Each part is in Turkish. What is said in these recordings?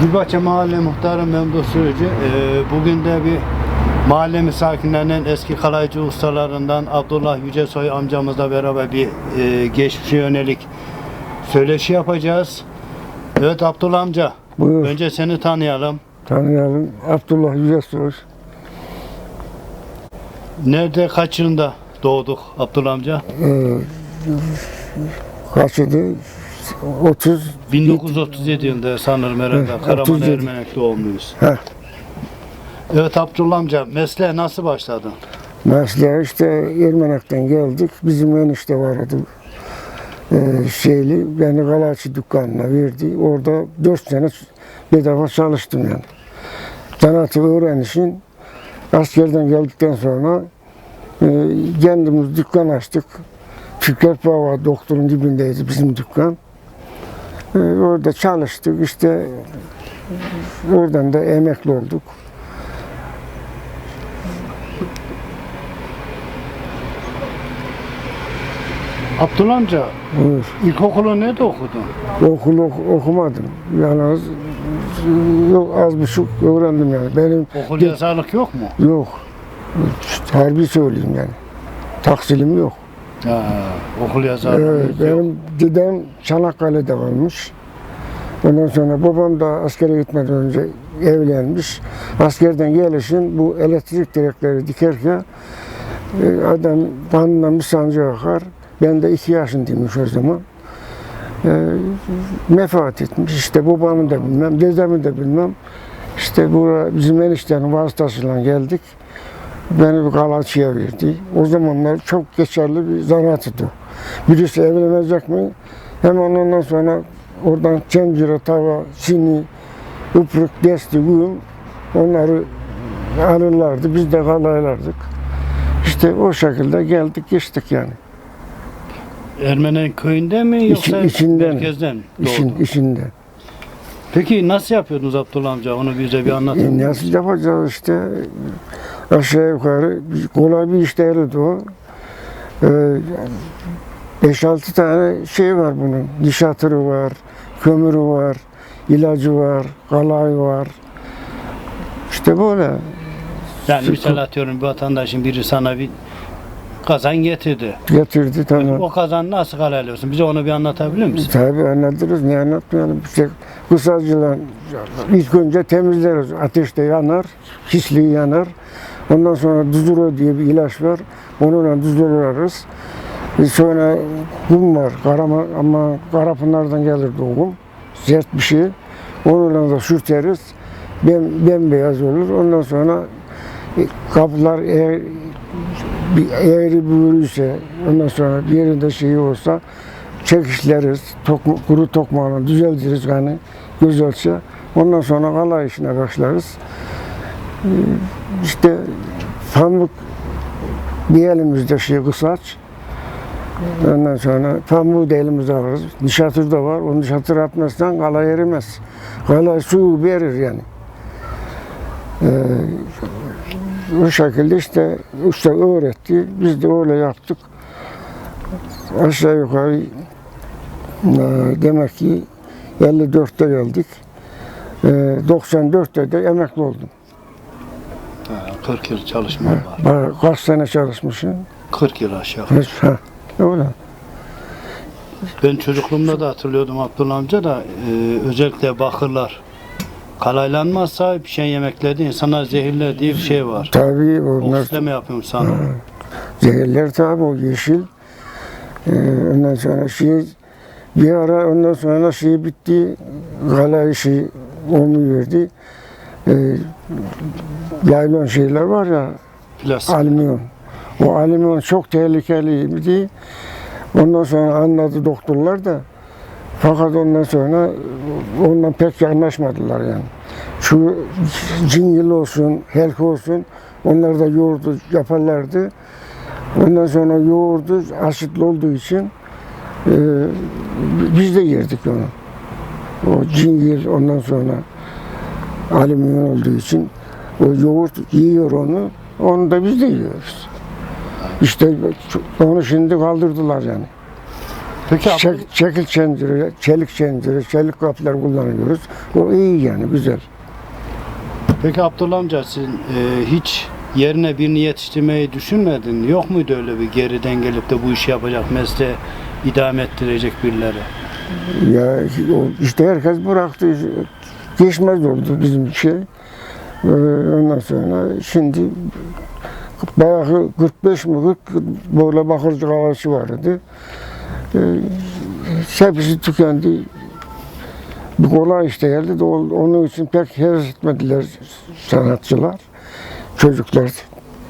Gülbahçe Mahalle Muhtarı Memduh Sürücü. Ee, bugün de bir mahallemiz sakinlerinin eski kalaycı ustalarından Abdullah Yücesoy amcamızla beraber bir e, geçmişe yönelik söyleşi yapacağız. Evet Abdullah amca. Buyur. Önce seni tanıyalım. Tanıyalım. Abdullah Yücesoy. Nerede kaç yılında doğduk Abdullah amca? Ee, kaçıydı? 30. 1937 yılında sanırım herhalde. Evet, Karaman 37. Ermenek doğumluyuz. Heh. Evet Abdullah amca mesleğe nasıl başladın? Mesleğe işte Ermenek'ten geldik. Bizim enişte vardı. Ee, şeyli beni galaçı dükkanına verdi. Orada 4 sene bedava çalıştım yani. Sanatı öğrenişin askerden geldikten sonra e, kendimiz dükkan açtık. Fikret Baba doktorun dibindeydi bizim dükkan. E, orada çalıştık işte oradan da emekli olduk. Abdullah amca Buyur. ilkokulu nerede okudun? Okul ok- okumadım. Yalnız yok az buçuk öğrendim yani. Benim Okul yazarlık yok mu? yok. Harbi söyleyeyim yani. Taksilim yok. Ha, okul yazarlık yok. benim dedem Çanakkale'de kalmış. Ondan sonra babam da askere gitmeden önce evlenmiş. Askerden gelişin bu elektrik direkleri dikerken e, adam kanından bir sancı akar. Ben de iki yaşındaymış o zaman. E, vefat etmiş. İşte babamı da bilmem, dedemi de bilmem. İşte buraya bizim eniştenin vasıtasıyla geldik. Beni Galatasaray'a verdi. O zamanlar çok geçerli bir zanaattı. Birisi evlenecek mi? Hemen ondan sonra oradan tencere, tava, sini, ıpırık, desti, güğüm onları alırlardı. Biz de kalaylardık. İşte o şekilde geldik geçtik yani. Ermenen köyünde mi yoksa İçi- içinden. merkezden doğdun? İşin, işinde. Peki nasıl yapıyordunuz Abdullah amca? Onu bize bir anlatın. E, nasıl yapacağız işte aşağı yukarı kolay bir iş değildi o. Ee, 5-6 tane şey var bunun. Diş var, kömürü var, ilacı var, kalayı var. İşte böyle. Yani misal atıyorum bir vatandaşın biri sana bir kazan getirdi. Getirdi tamam. O kazan nasıl karalıyorsun? Bize onu bir anlatabilir misin? Tabii anlatırız. Niye anlatmayalım? İşte kısacıyla ilk önce temizleriz. Ateşte yanar, hisliği yanar. Ondan sonra duzuro diye bir ilaç var. Onunla duzurlarız. E Sonra kum var. Karama, ama Karapınar'dan gelir o kum. Sert bir şey. Onunla da sürteriz. Bem, bembeyaz olur. Ondan sonra e, kapılar eğer bir eğri büğrüyse ondan sonra bir yerinde şey olsa çekişleriz, tokma, kuru tokmağını düzeltiriz yani güzelce. Ondan sonra kala işine başlarız. Ee, İşte pamuk bir elimizde şey kısaç. Ondan sonra pamuğu da elimize alırız. Nişatır da var. O nişatır atmazsan kala erimez. Kala su verir yani. Ee, o şekilde işte usta öğretti. Biz de öyle yaptık. Aşağı yukarı e, demek ki 54'te geldik. E, 94'te de emekli oldum. Ha, 40 yıl çalışma var. Kaç sene çalışmışım. 40 yıl aşağı. Ha, öyle. Ben çocukluğumda da hatırlıyordum Abdullah amca da e, özellikle bakırlar kalaylanmazsa pişen yemeklerde insanlar zehirler diye bir şey var. Tabii onlar Oksitleme yapıyormuş sanırım. zehirler tabii o yeşil. E, ondan sonra şey bir ara ondan sonra şey bitti. Kala işi onu verdi. E, yaylon şeyler var ya Plastik. alüminyum. O alüminyum çok tehlikeliydi. Ondan sonra anladı doktorlar da. Fakat ondan sonra ondan pek anlaşmadılar yani. Şu cingil olsun, helk olsun onlar da yoğurdu yaparlardı. Ondan sonra yoğurdu asitli olduğu için e, biz de yerdik onu. O cingil ondan sonra alüminyum olduğu için o yoğurt yiyor onu. Onu da biz de yiyoruz. İşte onu şimdi kaldırdılar yani. Peki Çek, çekil çencere, çelik çencere, çelik kaplar kullanıyoruz. O iyi yani güzel. Peki Abdullah amca sen e, hiç yerine birini yetiştirmeyi düşünmedin? Yok muydu öyle bir geriden gelip de bu işi yapacak, mesleği idame ettirecek birileri? Ya işte herkes bıraktı. Geçmez oldu bizim şey. Ee, Ondan sonra şimdi bayağı 45 mi 40 böyle bakırcı havası vardı. Ee, hepsi tükendi. Bir kolay işte geldi de onun için pek heves etmediler sanatçılar. Çocuklar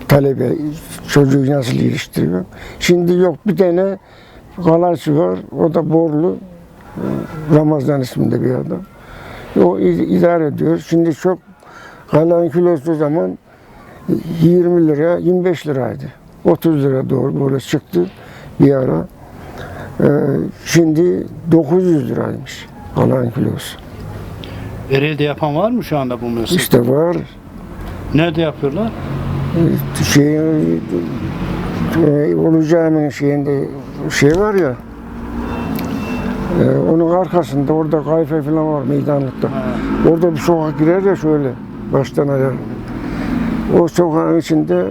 talebe çocuğu nasıl yetiştiriyor. Şimdi yok bir tane kalaycı var. O da Borlu. Ramazan isminde bir adam. O idare ediyor. Şimdi çok kalan kilosu zaman 20 lira, 25 liraydı. 30 lira doğru böyle çıktı bir ara. Ee, şimdi 900 liraymış kalan kilosu. Ereğli'de yapan var mı şu anda bu mesleği? İşte var Nerede yapıyorlar? şey e, şeyinde şey var ya e, onun arkasında orada kayfe falan var meydanlıkta. Ha, Orada bir sokak girer ya şöyle baştan ayağa. O sokağın içinde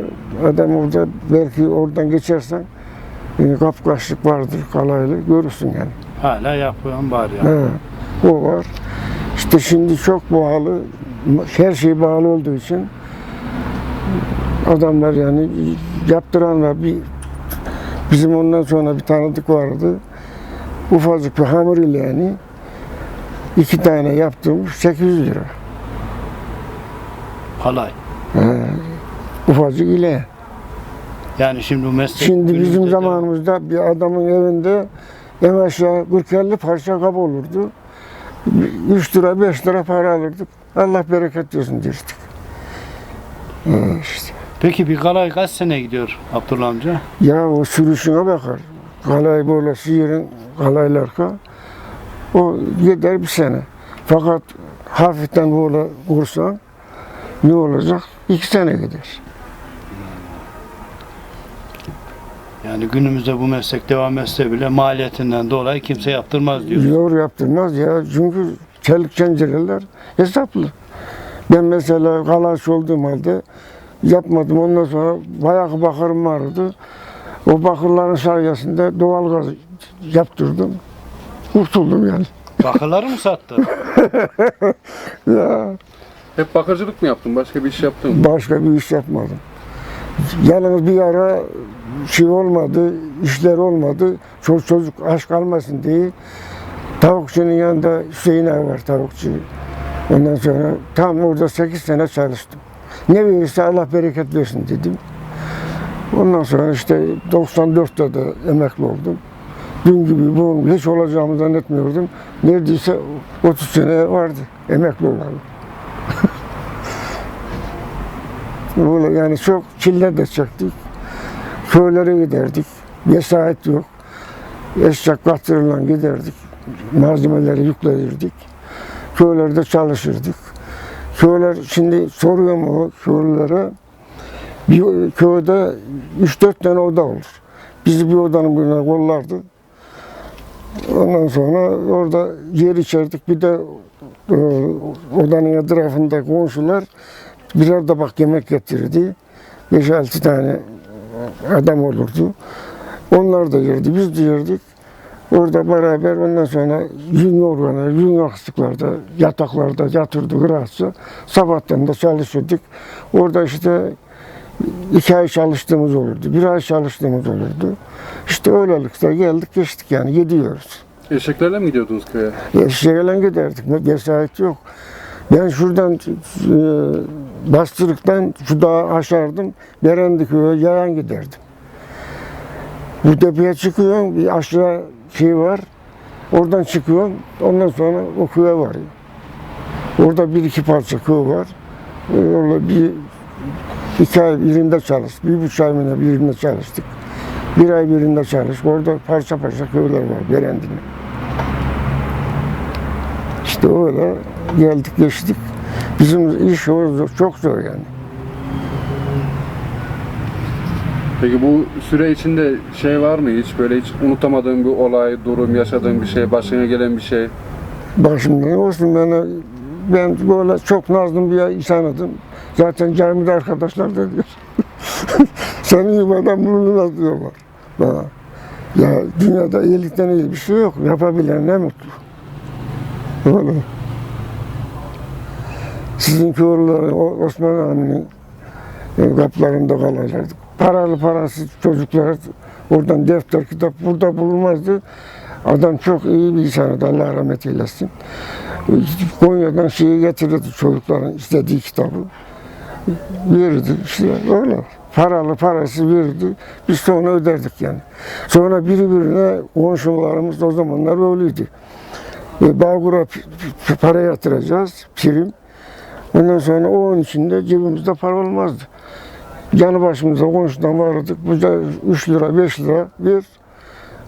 adam orada belki oradan geçersen e, kapkaçlık vardır kalaylı görürsün yani. hala yapıyorum bari ya. He, o var. İşte şimdi çok pahalı, her şey pahalı olduğu için adamlar yani yaptıran var. Bir, bizim ondan sonra bir tanıdık vardı. Ufacık bir hamur ile yani iki tane yaptım 800 lira. Halay. He, ufacık ile. Yani şimdi bu meslek Şimdi bizim günümüzde de- zamanımızda bir adamın evinde en aşağı 40-50 parça kap olurdu. 3 lira 5 lira para alırdık. Allah bereket versin demiştik. Ee, işte. Peki bir kalay kaç sene gidiyor Abdullah amca? Ya o sürüşüne bakar. Kalay böyle sihirin kalaylarka. O gider bir sene. Fakat hafiften böyle vursan ne olacak? İki sene gider. Yani günümüzde bu meslek devam etse bile maliyetinden dolayı kimse yaptırmaz diyor. Yor yaptırmaz ya. Çünkü çelik çencereler hesaplı. Ben mesela kalaş olduğum halde yapmadım. Ondan sonra bayağı bakırım vardı. O bakırların sayesinde doğal gaz yaptırdım. Kurtuldum yani. Bakırları mı sattı? Ya Hep bakırcılık mı yaptın? Başka bir iş yaptın mı? başka bir iş yapmadım. Yalnız bir ara şey olmadı, işler olmadı. Çocuk çocuk aç kalmasın diye tavukçunun yanında Hüseyin abi var tavukçu. Ondan sonra tam orada 8 sene çalıştım. Ne verirse Allah bereket versin dedim. Ondan sonra işte 94'te de emekli oldum. Dün gibi bugün hiç olacağımı zannetmiyordum. Neredeyse 30 sene vardı emekli olalı. Böyle yani çok çile de çektik. Köylere giderdik. Vesayet yok. Eşek katırla giderdik. Malzemeleri yüklenirdik. Köylerde çalışırdık. Köyler şimdi soruyorum o köylülere. Bir köyde 3-4 tane oda olur. Bizi bir odanın birine kollardı. Ondan sonra orada yer içerdik. Bir de e, odanın etrafında komşular birer tabak yemek getirirdi. 5-6 tane adam olurdu. Onlar da yerdi, biz de yerdik. Orada beraber ondan sonra yün yorganı, yün yastıklarda, yataklarda yatırdık rahatça. Sabahtan da çalışırdık. Orada işte iki ay çalıştığımız olurdu, bir ay çalıştığımız olurdu. İşte öylelikle geldik geçtik yani gidiyoruz. Eşeklerle mi gidiyordunuz köye? Eşeğiyle giderdik. Vesayet yok. Ben şuradan e, bastırıktan şu dağı aşardım. Berendiköy'e yayan giderdim. Bu tepeye çıkıyorum. Bir aşağı şey var. Oradan çıkıyorum. Ondan sonra o köye varıyorum. Orada bir iki parça köy var. Orada bir iki ay birinde çalıştık. Bir buçuk ay mı birinde çalıştık. Bir ay birinde çalıştık. Orada parça parça köyler var. Berendine. İşte öyle geldik geçtik. Bizim iş çok zor yani. Peki bu süre içinde şey var mı hiç böyle hiç unutamadığın bir olay, durum, yaşadığın bir şey, başına gelen bir şey? Başımda olsun ben ben böyle çok nazlı bir insanıydım. Zaten camide arkadaşlar da diyor. Sen iyi bir adam bulunmaz diyorlar. Bana. Ya dünyada iyilikten iyi bir şey yok. Yapabilen ne mutlu. Öyle. Sizin köylüler o Osman Ağa'nın e, kapılarında kalacaktık. Paralı parasız çocuklar oradan defter kitap burada bulunmazdı. Adam çok iyi bir insandı Allah rahmet eylesin. Konya'dan şeyi getirirdi çocukların istediği kitabı. Verirdi işte öyle. Paralı parası verirdi. Biz sonra öderdik yani. Sonra biri birine komşularımız o zamanlar öyleydi. E, p- para yatıracağız, prim. Ondan sonra o onun içinde cebimizde para olmazdı. Yanı başımıza komşudan varırdık. Bize 3 lira, 5 lira ver.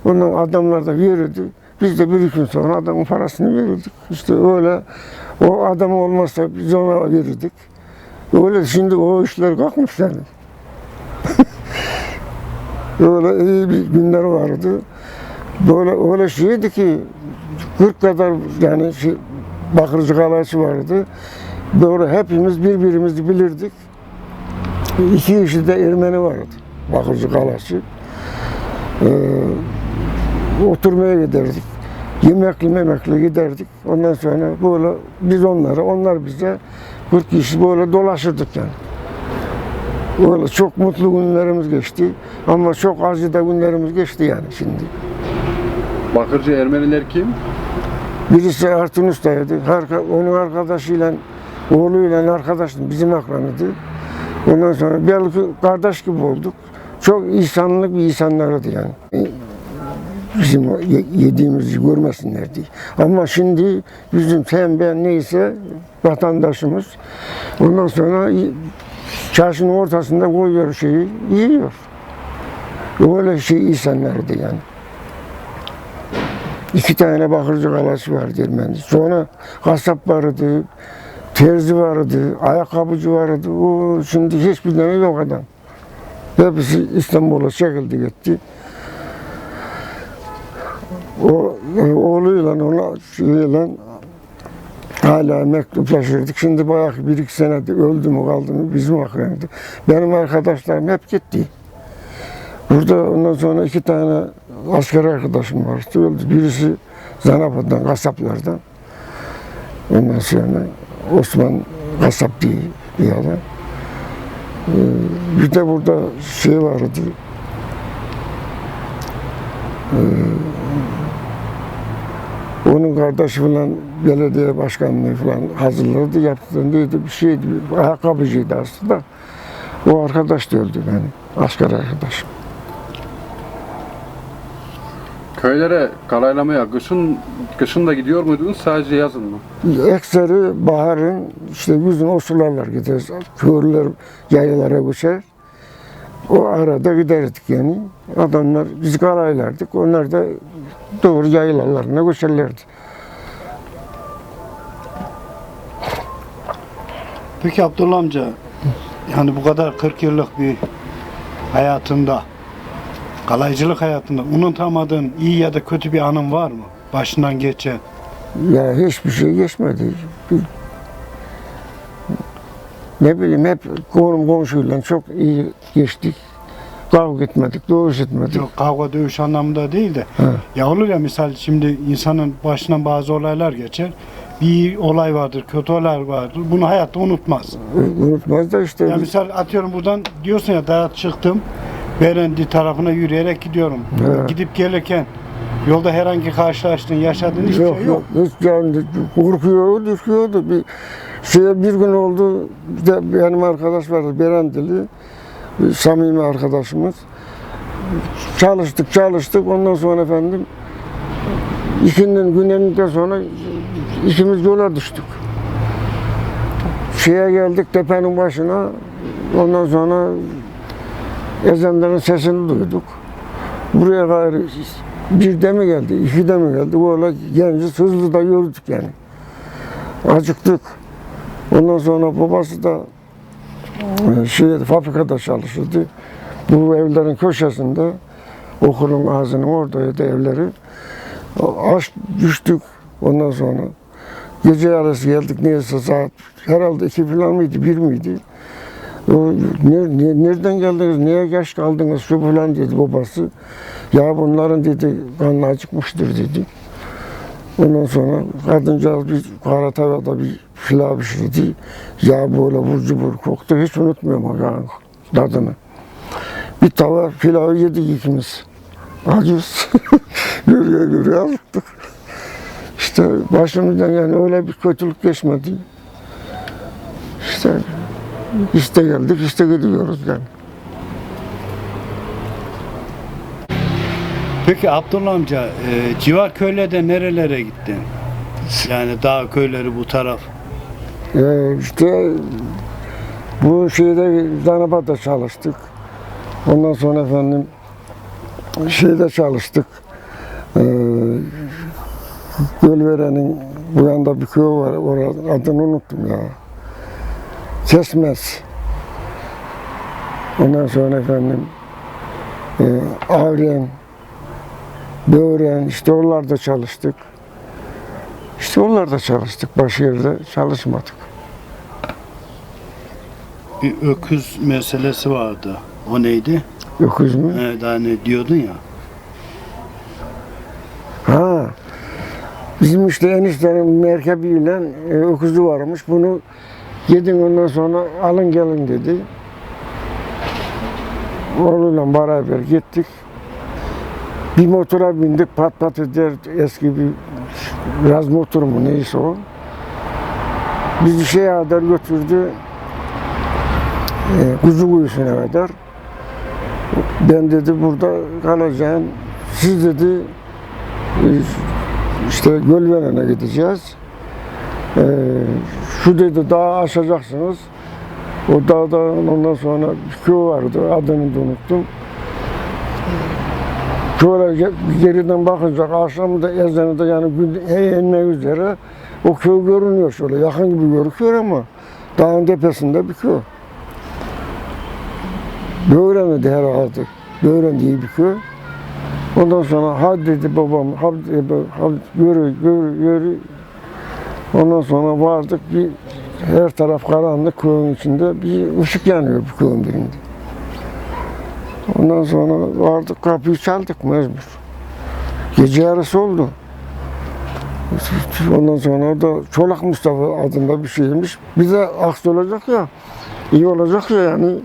Ondan adamlar da verirdi. Biz de bir gün sonra adamın parasını verirdik. İşte öyle o adam olmazsa biz ona verirdik. Öyle şimdi o işler kalkmış yani. öyle iyi bir günler vardı. Böyle öyle şeydi ki 40 kadar yani şey, bakırcı kalası vardı. Böyle hepimiz birbirimizi bilirdik. İki kişi de Ermeni vardı. Bakırcı kalası. Ee, oturmaya giderdik. Yemekli memekli giderdik. Ondan sonra böyle biz onlara, onlar bize 40 kişi böyle dolaşırdık yani. Böyle çok mutlu günlerimiz geçti. Ama çok acı da günlerimiz geçti yani şimdi. Bakırcı Ermeniler kim? Birisi Artun Usta'ydı. Onun arkadaşıyla, oğluyla arkadaştı. Bizim akranıydı. Ondan sonra belki kardeş gibi olduk. Çok insanlık bir insanlardı yani. Bizim yediğimizi görmesinler diye. Ama şimdi bizim sen ben neyse vatandaşımız ondan sonra çarşının ortasında koyuyor şeyi yiyor. Öyle şey insanlardı yani. İki tane bakırcı kalası vardı Ermeni. Sonra kasap vardı, terzi vardı, ayakkabıcı vardı. O şimdi hiçbir tane yok adam. Hepsi İstanbul'a çekildi gitti. O e, oğluyla ona şeyle hala mektuplaşırdık. Şimdi bayağı bir iki senede öldü mü kaldı mı bizim akranıydı. Benim arkadaşlarım hep gitti. Burada ondan sonra iki tane asker arkadaşım var. Öldü. Birisi Zanapa'dan, kasaplardan. Ondan sonra Osman kasap diye bir adam. Ee, bir de burada şey vardı. Ee, onun kardeşi falan belediye başkanlığı falan hazırladı, yaptı. Neydi bir şeydi, ayakkabıcıydı aslında. O arkadaş da öldü benim, asker arkadaşım. Köylere kalaylamaya kışın kışın da gidiyor muydunuz sadece yazın mı? Ekseri baharın işte yüzün o sularlar gideriz. Köylüler yaylalara göçer. O arada giderdik yani. Adamlar biz kalaylardık. Onlar da doğru yaylalarına göçerlerdi. Peki Abdullah amca, yani bu kadar 40 yıllık bir hayatında, kalaycılık hayatında unutamadığın iyi ya da kötü bir anın var mı? Başından geçen. Ya hiçbir şey geçmedi. Bir- Ne bileyim hep komşu komşuyla çok iyi geçtik. Kavga etmedik, dövüş etmedik. Yok kavga dövüş anlamında değil de. He. Ya olur ya misal şimdi insanın başından bazı olaylar geçer. Bir olay vardır, kötü olay vardır. Bunu hayatta unutmaz. Unutmaz da işte Ya misal atıyorum buradan diyorsun ya daha çıktım. Berendi tarafına yürüyerek gidiyorum. Evet. Gidip gelirken yolda herhangi karşılaştığın, yaşadığın hiçbir yok, şey yok. yok. Hiç yani korkuyor, düşüyordu. Bir şey bir gün oldu. Bir de benim arkadaş vardı Berendili. Samimi arkadaşımız. Çalıştık, çalıştık. Ondan sonra efendim ikinin günlerinden sonra ikimiz yola düştük. Şeye geldik tepenin başına. Ondan sonra ezanların sesini duyduk. Buraya kadar bir de mi geldi, iki de mi geldi? Böyle genciz hızlı da yürüdük yani. Acıktık. Ondan sonra babası da şey, fabrikada çalışırdı. Bu evlerin köşesinde okulun ağzının oradaydı evleri. Aç düştük ondan sonra. Gece yarısı geldik neyse saat herhalde iki falan mıydı bir miydi? O, "Ne- ne- nereden geldiniz, niye geç kaldınız şu falan dedi babası. Ya bunların dedi karnı acıkmıştır dedi. Ondan sonra kadıncağız bir kara tavada bir pilav pişirdi. Ya böyle vur cubur koktu. Hiç unutmuyorum o yani tadını. Bir tava pilavı yedik ikimiz. Acız. yürüye yürüye. İşte başımızdan yani öyle bir kötülük geçmedi. İşte işte geldik işte gidiyoruz yani. Peki Abdullah amca, e, civar köylerde nerelere gittin? Yani dağ köyleri bu taraf. Ee, işte bu şeyde Zanabat'ta çalıştık. Ondan sonra efendim şeyde çalıştık. Gölvere'nin bu yanda bir köy var. Oranın adını unuttum ya. Kesmez. Ondan sonra efendim e, Avren, Böğren işte oralarda çalıştık. İşte oralarda çalıştık. Başka yerde çalışmadık. Bir öküz meselesi vardı. O neydi? Öküz mü? Evet, hani diyordun ya. Bizim işte eniştenin merkebiyle e, öküzü varmış. Bunu yedin ondan sonra alın gelin dedi. Oğluyla beraber gittik. Bir motora bindik pat pat eder eski bir yaz motor mu neyse o. Bizi şeye kadar götürdü. E, kuzu kuyusuna kadar. Ben dedi burada kalacağım. Siz dedi e, işte Gölveren'e gideceğiz. Ee, şu dedi dağı aşacaksınız. O dağda ondan sonra bir köy vardı. Adını da unuttum. Şöyle ge- geriden bakınca akşam da ezanı da yani gün eğlenmek üzere o köy görünüyor şöyle yakın gibi görünüyor ama dağın tepesinde bir köy. Böğren'di herhalde. Böğren diye bir köy. Ondan sonra hadi dedi babam, hadi, dedi, hadi yürü, yürü, yürü. Ondan sonra vardık bir her taraf karanlık köyün içinde bir ışık yanıyor bu köyün birinde. Ondan sonra vardık kapıyı çaldık mecbur. Gece yarısı oldu. Ondan sonra orada Çolak Mustafa adında bir şeymiş. Bize aks olacak ya, iyi olacak ya yani.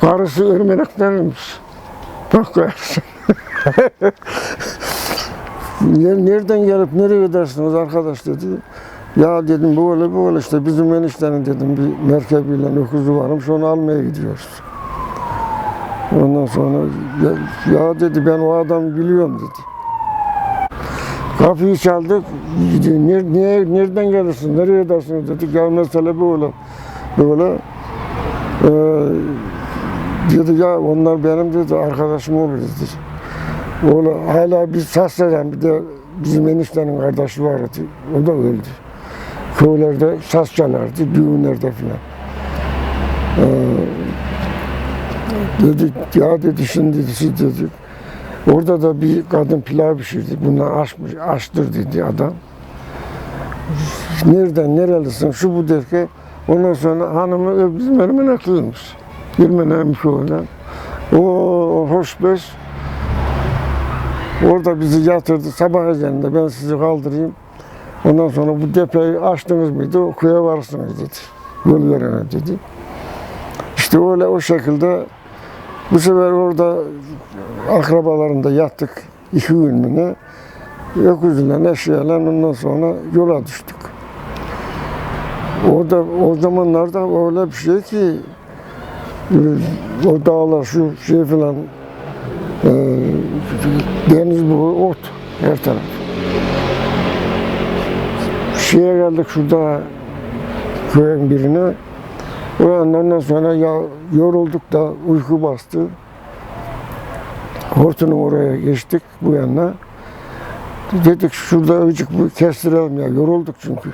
Karısı Ermenek'tenmiş. Bak karısı. Ner- Nereden gelip nereye gidersiniz arkadaş dedi. Ya dedim böyle böyle işte bizim eniştenin dedim bir merkebiyle öküzü varmış onu almaya gidiyoruz. Ondan sonra ya, dedi ben o adamı biliyorum dedi. Kapıyı çaldık. Niye, niye, nereden gelirsin, nereye gidersin dedi. Ya mesele böyle. Böyle. Ee, dedi ya onlar benim dedi arkadaşım olur dedi. Oğlu hala bir sasleden bir de bizim eniştenin kardeşi vardı. O da öldü. Köylerde saz çalardı, düğünlerde filan. Ee, dedi ya dedi şimdi dedi, siz dedi. Orada da bir kadın pilav pişirdi. Bundan açmış, açtır dedi adam. Nereden, nerelisin, şu bu derken ondan sonra hanımı ö- bizim elimin akılmış. Bilmem şöyle. O hoş beş. Orada bizi yatırdı sabah ezanında ben sizi kaldırayım. Ondan sonra bu depeyi açtınız mıydı o köye varsınız dedi. Yol verene dedi. İşte öyle o şekilde bu sefer orada akrabalarında yattık iki gün mü ne. Öküzle eşeğiyle ondan sonra yola düştük. Orada o zamanlarda öyle bir şey ki e, o dağlar şu şey falan e, deniz bu ot her taraf. Şeye geldik şurada köyün birine. Yandan ondan sonra ya yorulduk da uyku bastı. Hortunun oraya geçtik bu yana. Dedik şurada öcük bu kestirelim ya yorulduk çünkü.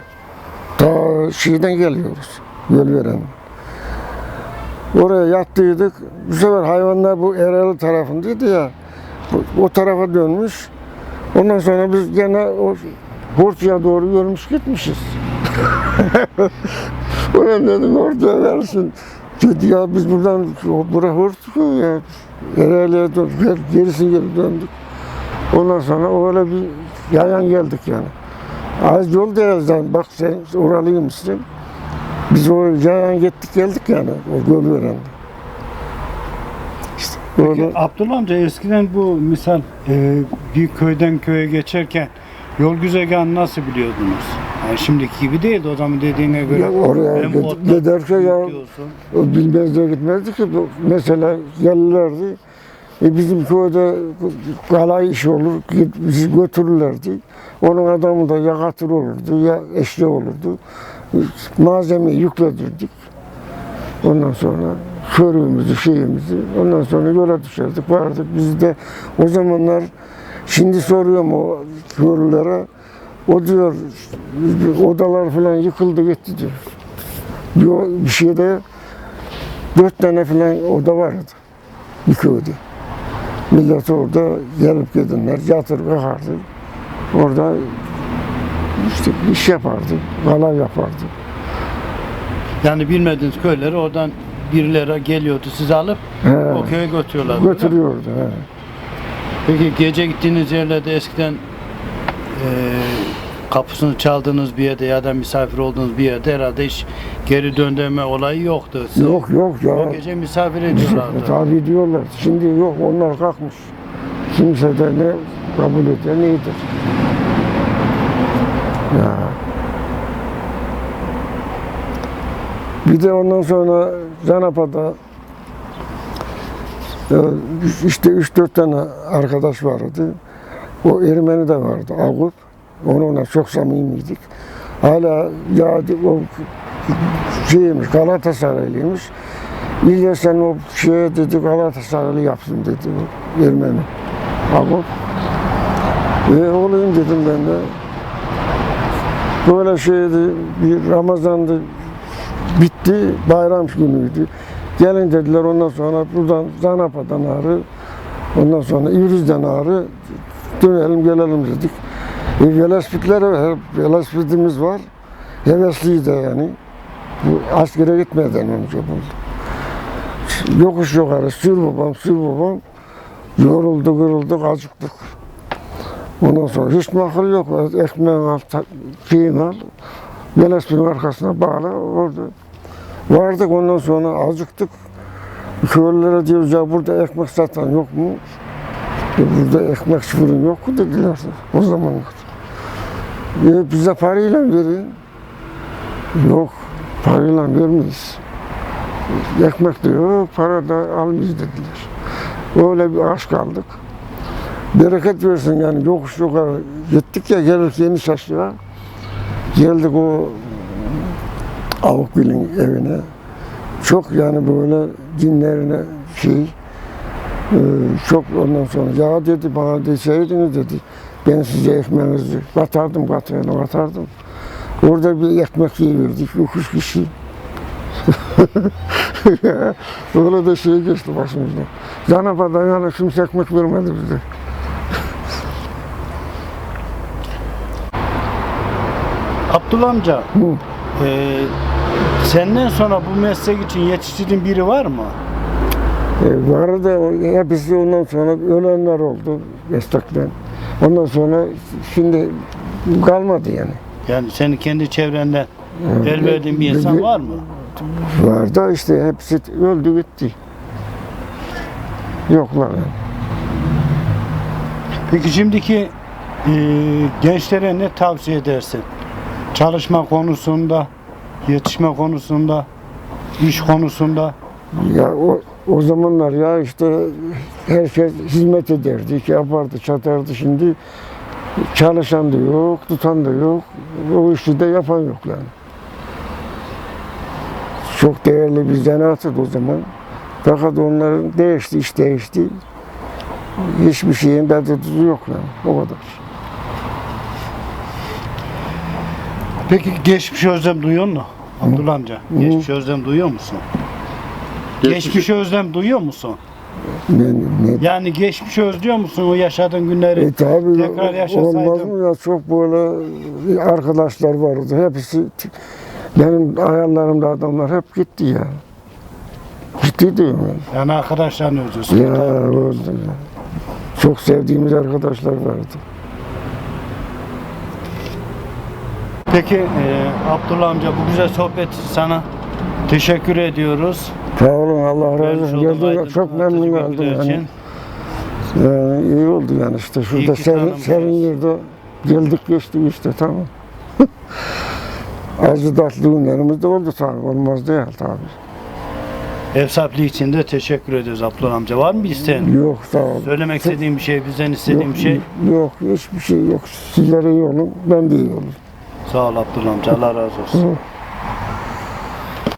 Ta şeyden geliyoruz. Yol veren. Oraya yattıydık. Bu sefer hayvanlar bu Ereğli tarafındaydı ya. O tarafa dönmüş. Ondan sonra biz gene o Hortu'ya doğru yürümüş gitmişiz. Ulan dedim orada versin. Dedi ya biz buradan bura Hortu ya. Ereğli'ye döndük. Gerisi geri döndük. Ondan sonra öyle bir yayan geldik yani. Az yol derezden bak sen oralıymışsın. Biz o yayan gittik geldik yani o göl verende. Öyle. Peki, Abdullah amca eskiden bu misal e, bir köyden köye geçerken yol güzergahını nasıl biliyordunuz? Yani şimdiki gibi değildi o zaman dediğine göre. Ya oraya otlar giderken ya- bilmezliğe gitmezdi ki. Mesela gelirlerdi. E bizim köyde kalay iş olur, git- bizi götürürlerdi. Onun adamı da ya katır olurdu ya eşli olurdu. Malzemeyi yükledirdik. Ondan sonra körüğümüzü, şeyimizi, ondan sonra yola düşerdik, vardık. Biz de o zamanlar, şimdi soruyorum o körülere, o diyor, odalar falan yıkıldı gitti diyor. Bir, bir şeyde dört tane falan oda vardı bir köyde. Millet orada gelip gidenler yatır kalkardı. Orada işte iş yapardı, kala yapardı. Yani bilmediğiniz köyleri oradan birileri geliyordu sizi alıp He, o köye götürüyorlardı. götürüyordu. He. Peki gece gittiğiniz yerlerde eskiden e, kapısını çaldığınız bir yerde ya da misafir olduğunuz bir yerde herhalde hiç geri döndürme olayı yoktu. Siz Yok yok ya. O gece misafir ediyorlardı. Tabi diyorlar. Şimdi yok onlar kalkmış. Kimse de ne kabul eder neydir. Bir de ondan sonra Zanapa'da e, işte 3-4 tane arkadaş vardı. O Ermeni de vardı, Agup. Onunla çok samimiydik. Hala ya o şeymiş, Galatasaraylıymış. İlle sen o şeye dedi Galatasaraylı yapsın dedi o Ermeni. Agup. Ve olayım dedim ben de. Böyle şeydi, bir Ramazan'dı, bitti, bayram günüydü. Gelin dediler ondan sonra buradan Zanapa'dan ağrı, ondan sonra İvriz'den ağrı, dönelim gelelim dedik. E, Velespitler Velespitimiz var. Hevesliyiz de yani. Bu askere gitmeden önce buldu. Yokuş yukarı sür babam, sür babam. Yoruldu, kırıldık, acıktık. Ondan sonra hiç akıl yok. Ekmeğin al, ta- şeyin al. Velespit'in arkasına bağla, orada. Vardık ondan sonra acıktık. Köylülere diyoruz ya burada ekmek satan yok mu? E, burada ekmek fırın yok mu dediler o zamanlar. E, bize parayla verin. Yok, parayla vermeyiz. Ekmek de yok, para da almayız dediler. Öyle bir aç kaldık. Bereket versin yani yokuş yukarı gittik ya gelirken yeni şaşlığa. Geldik o Avukgül'ün evine. Çok yani böyle dinlerine şey, ee, çok ondan sonra ya dedi bana deseydiniz dedi ben size ekmeğinizi katardım katığını katardım. Orada bir ekmek üç üç kişi. Öyle de şey geçti başımızdan. Zanapa'dan yani kimse ekmek vermedi bize. Abdullah amca, Hı. E, senden sonra bu meslek için yetiştirdiğin biri var mı? E, vardı hepsi ondan sonra ölenler oldu meslekten. Ondan sonra şimdi kalmadı yani. Yani senin kendi çevrende el verdiğin bir insan var mı? Var da işte hepsi öldü gitti. Yoklar. Peki şimdiki e, gençlere ne tavsiye edersin? Çalışma konusunda, yetişme konusunda, iş konusunda. Ya o, o zamanlar ya işte herkes hizmet ederdi, yapardı, çatardı. Şimdi çalışan da yok, tutan da yok. O işi de yapan yok yani. Çok değerli bir zanaattı o zaman. Fakat onların değişti, iş değişti. Hiçbir şeyin tadı yok yani. O kadar. Peki geçmiş özlem duyuyor musun? Abdullah amca, geçmiş özlem duyuyor musun? Geçmişe özlem duyuyor musun? Ne, ne, Yani geçmişi özlüyor musun o yaşadığın günleri? E tabi Tekrar yaşasaydım. olmaz mı ya çok böyle arkadaşlar vardı. Hepsi benim hayallerimde adamlar hep gitti ya. Gitti diyorum ben. Yani arkadaşlarını özlüyorsun. Ya ya. Çok sevdiğimiz arkadaşlar vardı. Peki e, Abdullah amca bu güzel sohbet için sana teşekkür ediyoruz. Sağ olun Allah razı olsun. aydınlatmacı çok memnun oldum. Yani. Yani iyi oldu yani işte şurada serin, serin yerde geldik geçtik işte tamam. Acı tatlı günlerimiz de oldu tabii olmaz değil tabii. Ev sahipliği için de teşekkür ediyoruz Abdullah amca. Var mı bir isteğin? Yok sağ olun. Söylemek istediğin bir şey, bizden istediğin Yok, bir şey. Yok hiçbir şey yok. Sizlere iyi olun ben de iyi olun. Sağ ol Abdullah amca. Allah razı olsun.